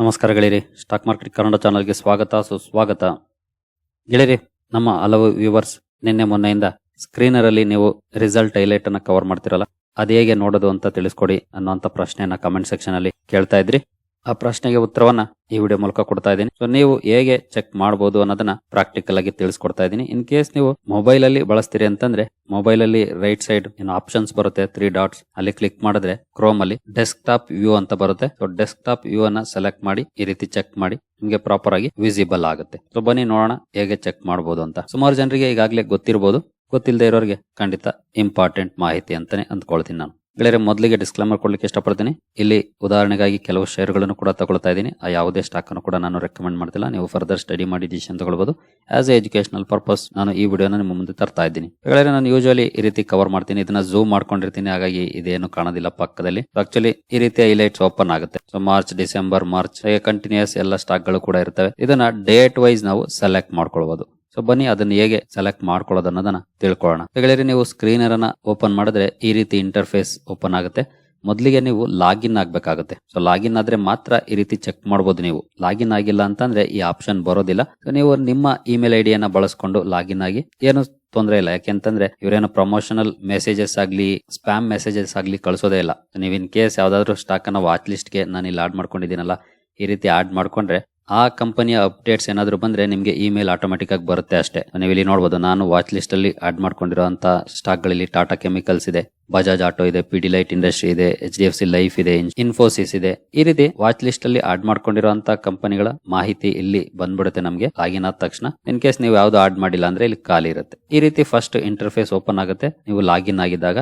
ನಮಸ್ಕಾರ ಗೆಳೆಯರಿ. Stock market Kannada ಚಾನಲ್ಗೆ ಸ್ವಾಗತ, ಸುಸ್ವಾಗತ. ಗೆಳೆಯರಿ, ನಮ್ಮ ಹಲವು ವ್ಯೂವರ್ಸ್ ನಿನ್ನೆ ಮೊನ್ನೆಯಿಂದ ಸ್ಕ್ರೀನರ್ ಅಲ್ಲಿ ನೀವು ರಿಸಲ್ಟ್ ಹೈಲೈಟ್ ಅನ್ನ ಕವರ್ ಮಾಡ್ತಿರಲ್ಲ, ಅದು ಹೇಗೆ ನೋಡೋದು ಅಂತ ತಿಳಿಸ್ಕೊಡಿ ಅನ್ನೋಂಥ ಪ್ರಶ್ನೆಯನ್ನ ಕಮೆಂಟ್ ಸೆಕ್ಷನ್ ಅಲ್ಲಿ ಕೇಳ್ತಾ ಇದ್ರಿ. ಆ ಪ್ರಶ್ನೆಗೆ ಉತ್ತರವನ್ನ ಈ ವಿಡಿಯೋ ಮೂಲಕ ಕೊಡ್ತಾ ಇದ್ದೀನಿ. ಸೊ ನೀವು ಹೇಗೆ ಚೆಕ್ ಮಾಡಬಹುದು ಅನ್ನೋದನ್ನ ಪ್ರಾಕ್ಟಿಕಲ್ ಆಗಿ ತಿಳಿಸ್ಕೊಡ್ತಾ ಇದ್ದೀನಿ. ಇನ್ ಕೇಸ್ ನೀವು ಮೊಬೈಲ್ ಅಲ್ಲಿ ಬಳಸ್ತೀರಿ ಅಂತಂದ್ರೆ ಮೊಬೈಲ್ ಅಲ್ಲಿ ರೈಟ್ ಸೈಡ್ ಏನು ಆಪ್ಷನ್ಸ್ ಬರುತ್ತೆ ತ್ರೀ ಡಾಟ್ಸ್ ಅಲ್ಲಿ ಕ್ಲಿಕ್ ಮಾಡಿದ್ರೆ ಕ್ರೋಮ್ ಅಲ್ಲಿ ಡೆಸ್ಕ್ ಟಾಪ್ ವ್ಯೂ ಅಂತ ಬರುತ್ತೆ. ಸೊ ಡೆಸ್ಕ್ ಟಾಪ್ ವ್ಯೂ ಅನ್ನ ಸೆಲೆಕ್ಟ್ ಮಾಡಿ, ಈ ರೀತಿ ಚೆಕ್ ಮಾಡಿ, ನಿಮಗೆ ಪ್ರಾಪರ್ ಆಗಿ ವಿಸಿಬಲ್ ಆಗುತ್ತೆ. ಸೊ ಬನ್ನಿ ನೋಡೋಣ ಹೇಗೆ ಚೆಕ್ ಮಾಡಬಹುದು ಅಂತ. ಸುಮಾರು ಜನರಿಗೆ ಈಗಾಗಲೇ ಗೊತ್ತಿರಬಹುದು ಗೊತ್ತಿಲ್ಲದೆ ಇರೋರಿಗೆ ಖಂಡಿತ ಇಂಪಾರ್ಟೆಂಟ್ ಮಾಹಿತಿ ಅಂತಾನೆ ಅಂದ್ಕೊಳ್ತೀನಿ ನಾನು. ಗೆಳೆಯರೆ, ಮೊದಲಿಗೆ ಡಿಸ್ಕ್ಲೇಮರ್ ಕೊಡ್ಲಿಕ್ಕೆ ಇಷ್ಟಪಡ್ತೀನಿ. ಇಲ್ಲಿ ಉದಾಹರಣೆಗಾಗಿ ಕೆಲವು ಶೇರ್ಗಳನ್ನು ಕೂಡ ತಗೊಳ್ತಾ ಇದ್ದೀನಿ. ಆ ಯಾವುದೇ ಸ್ಟಾಕ್ ಅನ್ನು ಕೂಡ ನಾನು ರೆಕಮೆಂಡ್ ಮಾಡ್ತಿಲ್ಲ. ನೀವು ಫರ್ದರ್ ಸ್ಟಡಿ ಮಾಡಿ ಡಿಸಿಷನ್ ತಗೊಳ್ಬಹುದು ಆಸ್ ಎ ಎಜುಕೇಶನಲ್ ಪರ್ಪಸ್ ನಾನು ಈ ವಿಡಿಯೋನ ನಿಮ್ಮ ಮುಂದೆ ತರ್ತಾ ಇದ್ದೀನಿ. ಗೆಳೆಯರೆ, ನಾನು ಯೂಶುವಲಿ ಈ ರೀತಿ ಕವರ್ ಮಾಡ್ತೀನಿ. ಇದನ್ನ ಝೂಮ್ ಮಾಡ್ಕೊಂಡಿರ್ತೀನಿ. ಹಾಗಾಗಿ ಇದೇನು ಕಾಣೋದಿಲ್ಲ ಪಕ್ಕದಲ್ಲಿ. ಆಕ್ಚುಲಿ ಈ ರೀತಿ ಹೈಲೈಟ್ಸ್ ಓಪನ್ ಆಗುತ್ತೆ. So March December March continues ಎಲ್ಲ ಸ್ಟಾಕ್ಗಳು ಕೂಡ ಇರ್ತವೆ. ಇದನ್ನ ಡೇಟ್ ವೈಸ್ ನಾವು ಸೆಲೆಕ್ಟ್ ಮಾಡ್ಕೊಳ್ಬಹುದು ಸೊ ಬನ್ನಿ, ಅದನ್ನ ಹೇಗೆ ಸೆಲೆಕ್ಟ್ ಮಾಡ್ಕೊಳ್ಳೋದು ಅನ್ನೋದನ್ನ ತಿಳ್ಕೊಳ್ಳೋಣ ಹೇಳಿ ನೀವು ಸ್ಕ್ರೀನರ್ ಅನ್ನ ಓಪನ್ ಮಾಡಿದ್ರೆ ಈ ರೀತಿ ಇಂಟರ್ಫೇಸ್ ಓಪನ್ ಆಗುತ್ತೆ. ಮೊದಲಿಗೆ ನೀವು ಲಾಗಿನ್ ಆಗಬೇಕಾಗುತ್ತೆ. ಸೊ ಲಾಗಿನ್ ಆದ್ರೆ ಮಾತ್ರ ಈ ರೀತಿ ಚೆಕ್ ಮಾಡಬಹುದು ನೀವು. ಲಾಗಿನ್ ಆಗಿಲ್ಲ ಅಂತಂದ್ರೆ ಈ ಆಪ್ಷನ್ ಬರೋದಿಲ್ಲ. ಸೊ ನೀವು ನಿಮ್ಮ ಇಮೇಲ್ ಐಡಿಯನ್ನ ಬಳಸ್ಕೊಂಡು ಲಾಗಿನ್ ಆಗಿ ಏನು ತೊಂದರೆ ಇಲ್ಲ. ಯಾಕೆಂತಂದ್ರೆ ಇವರೇನು ಪ್ರಮೋಷನಲ್ ಮೆಸೇಜಸ್ ಆಗ್ಲಿ ಸ್ಪ್ಯಾಮ್ ಮೆಸೇಜಸ್ ಆಗ್ಲಿ ಕಳಿಸೋದೇ ಇಲ್ಲ. ನೀವು ಇನ್ ಕೇಸ್ ಯಾವ್ದಾದ್ರು ಸ್ಟಾಕ್ ಅನ್ನ ವಾಚ್ ಲಿಸ್ಟ್ಗೆ ನಾನು ಇಲ್ಲಿ ಆಡ್ ಮಾಡ್ಕೊಂಡಿದ್ದೀನಲ್ಲ, ಈ ರೀತಿ ಆಡ್ ಮಾಡ್ಕೊಂಡ್ರೆ ಆ ಕಂಪನಿಯ ಅಪ್ಡೇಟ್ಸ್ ಏನಾದ್ರು ಬಂದ್ರೆ ನಿಮಗೆ ಇಮೇಲ್ ಆಟೋಮೆಟಿಕ್ ಆಗಿ ಬರುತ್ತೆ ಅಷ್ಟೇ. ನೀವು ಇಲ್ಲಿ ನೋಡಬಹುದು ನಾನು ವಾಚ್ ಲಿಸ್ಟ್ ಅಲ್ಲಿ ಆಡ್ ಮಾಡ್ಕೊಂಡಿರುವಂತಹ ಸ್ಟಾಕ್ಗಳಲ್ಲಿ ಟಾಟಾ ಕೆಮಿಕಲ್ಸ್ ಇದೆ ಬಜಾಜ್ ಆಟೋ ಇದೆ ಪಿಡಿಲೈಟ್ ಇಂಡಸ್ಟ್ರಿ ಇದೆ H D F C life ಇದೆ ಇನ್ಫೋಸಿಸ್ ಇದೆ. ಈ ರೀತಿ ವಾಚ್ ಲಿಸ್ಟ್ ಅಲ್ಲಿ ಆಡ್ ಮಾಡ್ಕೊಂಡಿರುವಂತಹ ಕಂಪನಿಗಳ ಮಾಹಿತಿ ಇಲ್ಲಿ ಬಂದ್ಬಿಡುತ್ತೆ ನಮಗೆ ಆದ ತಕ್ಷಣ. ಇನ್ ಕೇಸ್ ನೀವು ಯಾವ್ದು ಆಡ್ ಮಾಡಿಲ್ಲ ಅಂದ್ರೆ ಇಲ್ಲಿ ಖಾಲಿ ಇರುತ್ತೆ. ಈ ರೀತಿ ಫಸ್ಟ್ ಇಂಟರ್ಫೇಸ್ ಓಪನ್ ಆಗುತ್ತೆ, ನೀವು ಲಾಗಿನ್ ಆಗಿದ್ದಾಗ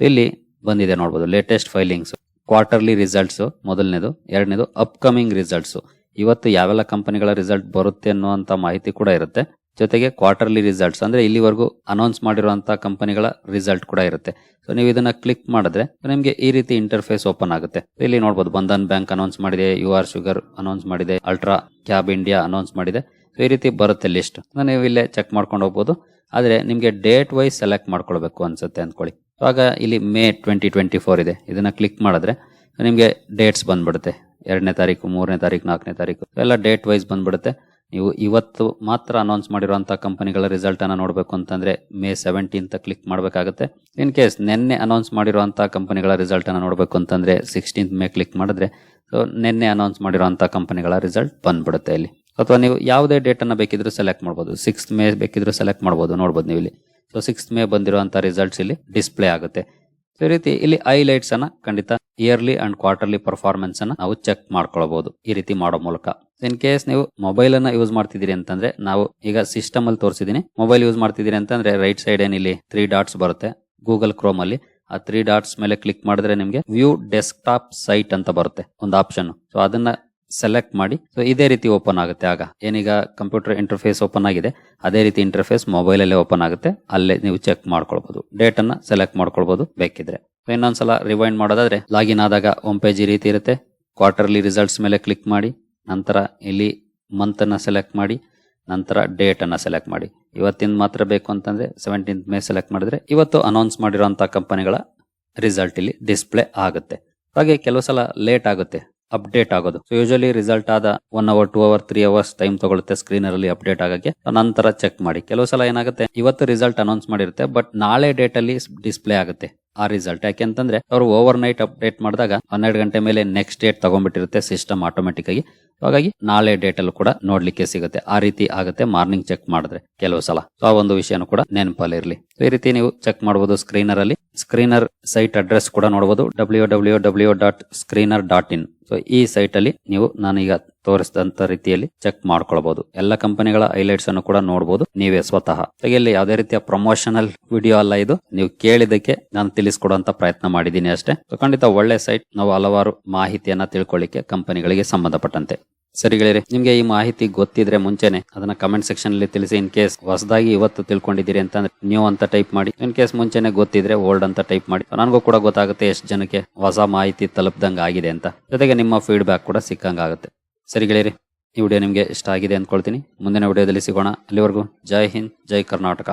ಇಲ್ಲಿ ಬಂದಿದೆ ನೋಡಬಹುದು ಲೇಟೆಸ್ಟ್ ಫೈಲಿಂಗ್ಸ್ ಕ್ವಾರ್ಟರ್ಲಿ ರಿಸಲ್ಟ್ಸ್ ಮೊದಲನೇದು, ಎರಡನೇದು ಅಪ್ಕಮಿಂಗ್ ರಿಸಲ್ಟ್ಸ್ ಇವತ್ತು ಯಾವೆಲ್ಲ ಕಂಪನಿಗಳ ರಿಸಲ್ಟ್ ಬರುತ್ತೆ ಅನ್ನುವಂಥ ಮಾಹಿತಿ ಕೂಡ ಇರುತ್ತೆ. ಜೊತೆಗೆ ಕ್ವಾರ್ಟರ್ಲಿ ರಿಸಲ್ಟ್ಸ್ ಅಂದರೆ ಇಲ್ಲಿವರೆಗೂ ಅನೌನ್ಸ್ ಮಾಡಿರುವಂಥ ಕಂಪನಿಗಳ ರಿಸಲ್ಟ್ ಕೂಡ ಇರುತ್ತೆ. ಸೊ ನೀವು ಇದನ್ನ ಕ್ಲಿಕ್ ಮಾಡಿದ್ರೆ ನಿಮಗೆ ಈ ರೀತಿ ಇಂಟರ್ಫೇಸ್ ಓಪನ್ ಆಗುತ್ತೆ. ಇಲ್ಲಿ ನೋಡಬಹುದು ಬಂಧನ್ ಬ್ಯಾಂಕ್ ಅನೌನ್ಸ್ ಮಾಡಿದೆ ಯು ಆರ್ ಶುಗರ್ ಅನೌನ್ಸ್ ಮಾಡಿದೆ ಅಲ್ಟ್ರಾ ಕ್ಯಾಬ್ ಇಂಡಿಯಾ ಅನೌನ್ಸ್ ಮಾಡಿದೆ. ಸೊ ಈ ರೀತಿ ಬರುತ್ತೆ ಲಿಸ್ಟ್ ನೀವು ಇಲ್ಲೇ ಚೆಕ್ ಮಾಡ್ಕೊಂಡು ಹೋಗ್ಬೋದು. ಆದರೆ ನಿಮಗೆ ಡೇಟ್ ವೈಸ್ ಸೆಲೆಕ್ಟ್ ಮಾಡ್ಕೊಳ್ಬೇಕು ಅನ್ಸುತ್ತೆ ಅಂದ್ಕೊಳ್ಳಿ. ಆಗ ಇಲ್ಲಿ ಮೇ ಟ್ವೆಂಟಿ ಟ್ವೆಂಟಿ ಫೋರ್ ಇದೆ. ಇದನ್ನ ಕ್ಲಿಕ್ ಮಾಡಿದ್ರೆ ನಿಮಗೆ ಡೇಟ್ಸ್ ಬಂದ್ಬಿಡುತ್ತೆ. ಎರಡನೇ ತಾರೀಕು, ಮೂರನೇ ತಾರೀಕು, ನಾಲ್ಕನೇ ತಾರೀಕು, ಎಲ್ಲ ಡೇಟ್ ವೈಸ್ ಬಂದ್ಬಿಡುತ್ತೆ. ನೀವು ಇವತ್ತು ಮಾತ್ರ ಅನೌನ್ಸ್ ಮಾಡಿರುವಂತಹ ಕಂಪನಿಗಳ ರಿಸಲ್ಟ್ ಅನ್ನ ನೋಡಬೇಕು ಅಂತಂದ್ರೆ ಮೇ ಸೆವೆಂಟೀನ್ತ್ ಕ್ಲಿಕ್ ಮಾಡಬೇಕಾಗುತ್ತೆ. ಇನ್ ಕೇಸ್ ನಿನ್ನೆ ಅನೌನ್ಸ್ ಮಾಡಿರುವಂತಹ ಕಂಪನಿಗಳ ರಿಸಲ್ಟ್ ಅನ್ನ ನೋಡಬೇಕು ಅಂತಂದ್ರೆ ಸಿಕ್ಸ್ಟೀನ್ತ್ ಮೇ ಕ್ಲಿಕ್ ಮಾಡಿದ್ರೆ ಸೊ ನಿನ್ನೆ ಅನೌನ್ಸ್ ಮಾಡಿರುವಂತಹ ಕಂಪನಿಗಳ ರಿಸಲ್ಟ್ ಬಂದ್ಬಿಡುತ್ತೆ ಇಲ್ಲಿ. ಅಥವಾ ನೀವು ಯಾವುದೇ ಡೇಟ್ ಅನ್ನ ಬೇಕಿದ್ರೂ ಸೆಲೆಕ್ಟ್ ಮಾಡಬಹುದು ಸಿಕ್ಸ್ತ್ ಮೇ ಬೇಕಿದ್ರೂ ಸೆಲೆಕ್ಟ್ ಮಾಡಬಹುದು ನೋಡಬಹುದು ನೀವು ಇಲ್ಲಿ. ಸೊ ಸಿಕ್ಸ್ತ್ ಮೇ ಬಂದಿರುವಂತಹ ರಿಸಲ್ಟ್ಸ್ ಇಲ್ಲಿ ಡಿಸ್ಪ್ಲೇ ಆಗುತ್ತೆ. ಈ ರೀತಿ ಇಲ್ಲಿ ಹೈಲೈಟ್ಸ್ ಅನ್ನ ಖಂಡಿತ ಇಯರ್ಲಿ ಅಂಡ್ ಕ್ವಾರ್ಟರ್ಲಿ ಪರ್ಫಾರ್ಮೆನ್ಸ್ ಅನ್ನ ನಾವು ಚೆಕ್ ಮಾಡ್ಕೊಳ್ಬಹುದು ಈ ರೀತಿ ಮಾಡೋ ಮೂಲಕ. ಇನ್ ಕೇಸ್ ನೀವು ಮೊಬೈಲ್ ಅನ್ನ ಯೂಸ್ ಮಾಡ್ತಿದ್ದೀರಿ ಅಂತಂದ್ರೆ ನಾವು ಈಗ ಸಿಸ್ಟಮ್ ಅಲ್ಲಿ ತೋರಿಸಿದೀನಿ. ಮೊಬೈಲ್ ಯೂಸ್ ಮಾಡ್ತಿದ್ದೀರಿ ಅಂತಂದ್ರೆ ರೈಟ್ ಸೈಡ್ ಏನ್ ಇಲ್ಲಿ ತ್ರೀ ಡಾಟ್ಸ್ ಬರುತ್ತೆ. ಗೂಗಲ್ ಕ್ರೋಮ್ ಅಲ್ಲಿ ಆ ತ್ರೀ ಡಾಟ್ಸ್ ಮೇಲೆ ಕ್ಲಿಕ್ ಮಾಡಿದ್ರೆ ನಿಮಗೆ ವ್ಯೂ ಡೆಸ್ಕ್ ಟಾಪ್ ಸೈಟ್ ಅಂತ ಬರುತ್ತೆ. ಒಂದು ಆಪ್ಷನ್ ಸೊ ಅದನ್ನ ಸೆಲೆಕ್ಟ್ ಮಾಡಿ. ಸೊ ಇದೇ ರೀತಿ ಓಪನ್ ಆಗುತ್ತೆ ಆಗ. ಏನೀಗ ಕಂಪ್ಯೂಟರ್ ಇಂಟರ್ಫೇಸ್ ಓಪನ್ ಆಗಿದೆ, ಅದೇ ರೀತಿ ಇಂಟರ್ಫೇಸ್ ಮೊಬೈಲ್ ಅಲ್ಲೇ ಓಪನ್ ಆಗುತ್ತೆ. ಅಲ್ಲೇ ನೀವು ಚೆಕ್ ಮಾಡ್ಕೊಳ್ಬಹುದು ಡೇಟ್ ಅನ್ನ ಸೆಲೆಕ್ಟ್ ಮಾಡ್ಕೊಳ್ಬಹುದು ಬೇಕಿದ್ರೆ. ಇನ್ನೊಂದ್ಸಲ ರಿವೈಂಡ್ ಮಾಡೋದಾದ್ರೆ ಲಾಗಿನ್ ಆದಾಗ ಹೋಮ್ ಪೇಜ್ ಈ ರೀತಿ ಇರುತ್ತೆ. ಕ್ವಾರ್ಟರ್ಲಿ ರಿಸಲ್ಟ್ಸ್ ಮೇಲೆ ಕ್ಲಿಕ್ ಮಾಡಿ. ನಂತರ ಇಲ್ಲಿ ಮಂತ್ ಅನ್ನ ಸೆಲೆಕ್ಟ್ ಮಾಡಿ. ನಂತರ ಡೇಟ್ ಅನ್ನ ಸೆಲೆಕ್ಟ್ ಮಾಡಿ. ಇವತ್ತಿನ ಮಾತ್ರ ಬೇಕು ಅಂತಂದ್ರೆ ಸೆವೆಂಟೀನ್ತ್ ಮೇ ಸೆಲೆಕ್ಟ್ ಮಾಡಿದ್ರೆ ಇವತ್ತು ಅನೌನ್ಸ್ ಮಾಡಿರುವಂತಹ ಕಂಪನಿಗಳ ರಿಸಲ್ಟ್ ಇಲ್ಲಿ ಡಿಸ್ಪ್ಲೇ ಆಗುತ್ತೆ. ಹಾಗೆ ಕೆಲವು ಸಲ ಲೇಟ್ ಆಗುತ್ತೆ. ಅಪ್ಡೇಟ್ ಆಗೋದು. ಸೊ ಯೂಶಲಿ ರಿಸಲ್ಟ್ ಆದ one hour two hour three hours time ತಗೊಳುತ್ತೆ ಸ್ಕ್ರೀನರ್ ಅಲ್ಲಿ ಅಪ್ಡೇಟ್ ಆಗಕ್ಕೆ. ನಂತರ ಚೆಕ್ ಮಾಡಿ. ಕೆಲವು ಸಲ ಏನಾಗುತ್ತೆ, ಇವತ್ತು ರಿಸಲ್ಟ್ ಅನೌನ್ಸ್ ಮಾಡಿರುತ್ತೆ ಬಟ್ ನಾಳೆ ಡೇಟ್ ಅಲ್ಲಿ ಡಿಸ್ಪ್ಲೇ ಆಗುತ್ತೆ ಆ ರಿಸಲ್ಟ್ ಯಾಕೆಂತಂದ್ರೆ ಅವರು ಓವರ್ ನೈಟ್ ಅಪ್ಡೇಟ್ ಮಾಡಿದಾಗ ಹನ್ನೆರಡು ಗಂಟೆ ಮೇಲೆ ನೆಕ್ಸ್ಟ್ ಡೇಟ್ ತಗೊಂಡ್ಬಿಟ್ಟಿರುತ್ತೆ ಸಿಸ್ಟಮ್ ಆಟೋಮೆಟಿಕ್ ಆಗಿ. ಹಾಗಾಗಿ ನಾಳೆ ಡೇಟ್ ಅಲ್ಲೂ ಕೂಡ ನೋಡ್ಲಿಕ್ಕೆ ಸಿಗುತ್ತೆ. ಆ ರೀತಿ ಆಗುತ್ತೆ ಮಾರ್ನಿಂಗ್ ಚೆಕ್ ಮಾಡಿದ್ರೆ ಕೆಲವು ಸಲ. ಸೊ ಆ ಒಂದು ವಿಷಯನೂ ಕೂಡ ನೆನಪಲ್ಲಿ ಇರಲಿ. ಈ ರೀತಿ ನೀವು ಚೆಕ್ ಮಾಡಬಹುದು ಸ್ಕ್ರೀನರ್ ಅಲ್ಲಿ ಸ್ಕ್ರೀನರ್ ಸೈಟ್ ಅಡ್ರೆಸ್ ಕೂಡ ನೋಡಬಹುದು W W W dot screener dot in so ಈ ಸೈಟ್ ಅಲ್ಲಿ ನೀವು ನಾನೀಗ ತೋರಿಸಿದಂತ ರೀತಿಯಲ್ಲಿ ಚೆಕ್ ಮಾಡ್ಕೊಳ್ಬಹುದು ಎಲ್ಲ ಕಂಪನಿಗಳ ಹೈಲೈಟ್ಸ್ ಅನ್ನು ಕೂಡ ನೋಡಬಹುದು ನೀವೇ ಸ್ವತಃ. ಇಲ್ಲಿ ಯಾವುದೇ ರೀತಿಯ ಪ್ರಮೋಷನಲ್ ವಿಡಿಯೋ ಅಲ್ಲ ಇದು. ನೀವು ಕೇಳಿದಕ್ಕೆ ನಾನು ತಿಳಿಸ್ಕೊಡುವಂತ ಪ್ರಯತ್ನ ಮಾಡಿದ್ದೀನಿ ಅಷ್ಟೇ. ಖಂಡಿತ ಒಳ್ಳೆ ಸೈಟ್ ನಾವು ಹಲವಾರು ಮಾಹಿತಿಯನ್ನ ತಿಳ್ಕೊಳ್ಳಿಕ್ಕೆ ಕಂಪನಿಗಳಿಗೆ ಸಂಬಂಧಪಟ್ಟಂತೆ. ಸರಿ ಗೆಳೆಯರೆ, ನಿಮ್ಗೆ ಈ ಮಾಹಿತಿ ಗೊತ್ತಿದ್ರೆ ಮುಂಚೆನೆ ಅದನ್ನ ಕಮೆಂಟ್ ಸೆಕ್ಷನ್ ಅಲ್ಲಿ ತಿಳಿಸಿ ಇನ್ ಕೇಸ್ ಹೊಸದಾಗಿ ಇವತ್ತು ತಿಳ್ಕೊಂಡಿದ್ದೀರಿ ಅಂತಂದ್ರೆ ನ್ಯೂ ಅಂತ ಟೈಪ್ ಮಾಡಿ. ಇನ್ ಕೇಸ್ ಮುಂಚೆನೆ ಗೊತ್ತಿದ್ರೆ ಓಲ್ಡ್ ಅಂತ ಟೈಪ್ ಮಾಡಿ. ನನಗೂ ಕೂಡ ಗೊತ್ತಾಗುತ್ತೆ ಎಷ್ಟು ಜನಕ್ಕೆ ಹೊಸ ಮಾಹಿತಿ ತಲುಪದಂಗ ಆಗಿದೆ ಅಂತ. ಜೊತೆಗೆ ನಿಮ್ಮ ಫೀಡ್ಬ್ಯಾಕ್ ಕೂಡ ಸಿಕ್ಕಂಗಾಗುತ್ತೆ ಸರಿ ಗೆಳೆಯರಿ, ಈ ವಿಡಿಯೋ ನಿಮಗೆ ಇಷ್ಟ ಆಗಿದೆ ಅಂದ್ಕೊಳ್ತೀನಿ. ಮುಂದಿನ ವಿಡಿಯೋದಲ್ಲಿ ಸಿಗೋಣ. ಅಲ್ಲಿವರೆಗೂ ಜೈ ಹಿಂದ್, ಜೈ ಕರ್ನಾಟಕ.